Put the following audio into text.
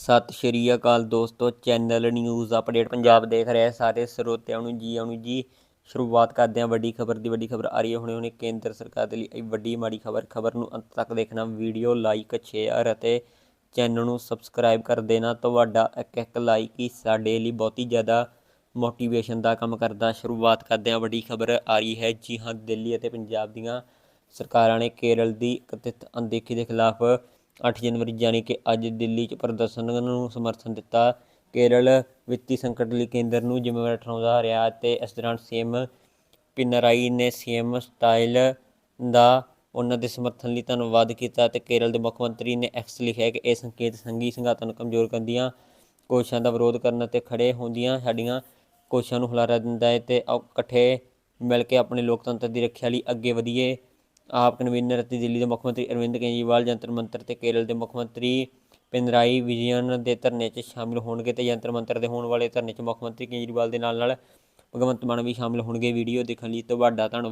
ਸਤਿ ਸ਼੍ਰੀ ਅਕਾਲ ਦੋਸਤੋ, channel news update Punjab ਦੇਖ ਰਹੇ ਸਾਰੇ ਸਰੋਤਿਆਂ ਨੂੰ ਜੀ, ਆਉਣ ਜੀ, ਸ਼ੁਰੂਆਤ ਕਰਦੇ ਹਾਂ ਵੱਡੀ ਖਬਰ ਦੀ। ਵੱਡੀ ਖਬਰ ਆ ਰਹੀ ਹੈ, ਹੁਣੇ ਹੁਣੇ ਕੇਂਦਰ ਸਰਕਾਰ ਦੇ ਲਈ ਇਹ ਵੱਡੀ ਮਾੜੀ ਖਬਰ। ਖਬਰ ਨੂੰ ਅੰਤ ਤੱਕ ਦੇਖਣਾ, ਵੀਡੀਓ ਲਾਈਕ, ਸ਼ੇਅਰ ਅਤੇ ਚੈਨਲ ਨੂੰ ਸਬਸਕ੍ਰਾਈਬ ਕਰ ਦੇਣਾ। ਤੁਹਾਡਾ ਇੱਕ ਇੱਕ ਲਾਈਕ ਹੀ ਸਾਡੇ ਲਈ ਬਹੁਤੀ ਜ਼ਿਆਦਾ ਮੋਟੀਵੇਸ਼ਨ ਦਾ ਕੰਮ ਕਰਦਾ। ਸ਼ੁਰੂਆਤ ਕਰਦੇ ਹਾਂ, ਵੱਡੀ ਖਬਰ ਆ ਰਹੀ ਹੈ, ਜੀ ਹਾਂ, ਦਿੱਲੀ ਅਤੇ ਪੰਜਾਬ ਦੀਆਂ ਸਰਕਾਰਾਂ ਨੇ ਕੇਰਲ ਦੀ ਕਥਿਤ ਅਣਦੇਖੀ ਦੇ ਖਿਲਾਫ 8 ਜਨਵਰੀ ਯਾਨੀ ਕਿ ਅੱਜ ਦਿੱਲੀ 'ਚ ਪ੍ਰਦਰਸ਼ਨ ਨੂੰ ਸਮਰਥਨ ਦਿੱਤਾ। ਕੇਰਲ ਵਿੱਤੀ ਸੰਕਟ ਲਈ ਕੇਂਦਰ ਨੂੰ ਜ਼ਿੰਮੇਵਾਰ ਠਹਿਰਾਉਂਦਾ ਰਿਹਾ ਅਤੇ ਇਸ ਦੌਰਾਨ ਸੀਐਮ ਪਿਨਰਾਈ ਨੇ ਸੀਐਮ ਸਟਾਈਲ ਦਾ ਉਹਨਾਂ ਦੇ ਸਮਰਥਨ ਲਈ ਧੰਨਵਾਦ ਕੀਤਾ ਤੇ ਕੇਰਲ ਦੇ ਮੁੱਖ ਮੰਤਰੀ ਨੇ ਐਕਸ ਲਿਖਿਆ ਕਿ ਇਹ ਸੰਕੇਤ ਸੰਘੀ ਸੰਘਾਤਾਂ ਨੂੰ ਕਮਜ਼ੋਰ ਕਰਨ ਦੀਆਂ ਕੋਸ਼ਿਸ਼ਾਂ ਦਾ ਵਿਰੋਧ ਕਰਨ ਅਤੇ ਖੜੇ ਹੁੰਦੀਆਂ ਸਾਡੀਆਂ ਕੋਸ਼ਿਸ਼ਾਂ ਨੂੰ ਹੁਲਾਰਾ ਦਿੰਦਾ ਹੈ ਤੇ ਇਕੱਠੇ ਮਿਲ ਕੇ ਆਪਣੇ ਲੋਕਤੰਤਰ ਦੀ ਰੱਖਿਆ ਲਈ ਅੱਗੇ ਵਧੀਏ। ਆਪ ਕਨਵੀਨਰ ਅਤੇ ਦਿੱਲੀ ਦੇ ਮੁੱਖ ਮੰਤਰੀ ਅਰਵਿੰਦ ਕੇਜਰੀਵਾਲ, ਜੰਤਰ ਮੰਤਰ ਤੇ ਕੇਰਲ ਦੇ ਮੁੱਖ ਮੰਤਰੀ ਪਿਨਰਾਈ ਵਿਜਯਨ ਦੇ ਧਰਨੇ 'ਚ ਸ਼ਾਮਿਲ ਹੋਣਗੇ ਤੇ ਜੰਤਰ ਮੰਤਰ ਦੇ ਹੋਣ ਵਾਲੇ ਧਰਨੇ 'ਚ ਮੁੱਖ ਮੰਤਰੀ ਕੇਜਰੀਵਾਲ ਦੇ ਨਾਲ ਨਾਲ ਭਗਵੰਤ ਮਾਨ ਵੀ ਸ਼ਾਮਿਲ ਹੋਣਗੇ। ਵੀਡੀਓ ਦੇਖਣ ਲਈ ਤੁਹਾਡਾ ਧੰਨਵਾਦ।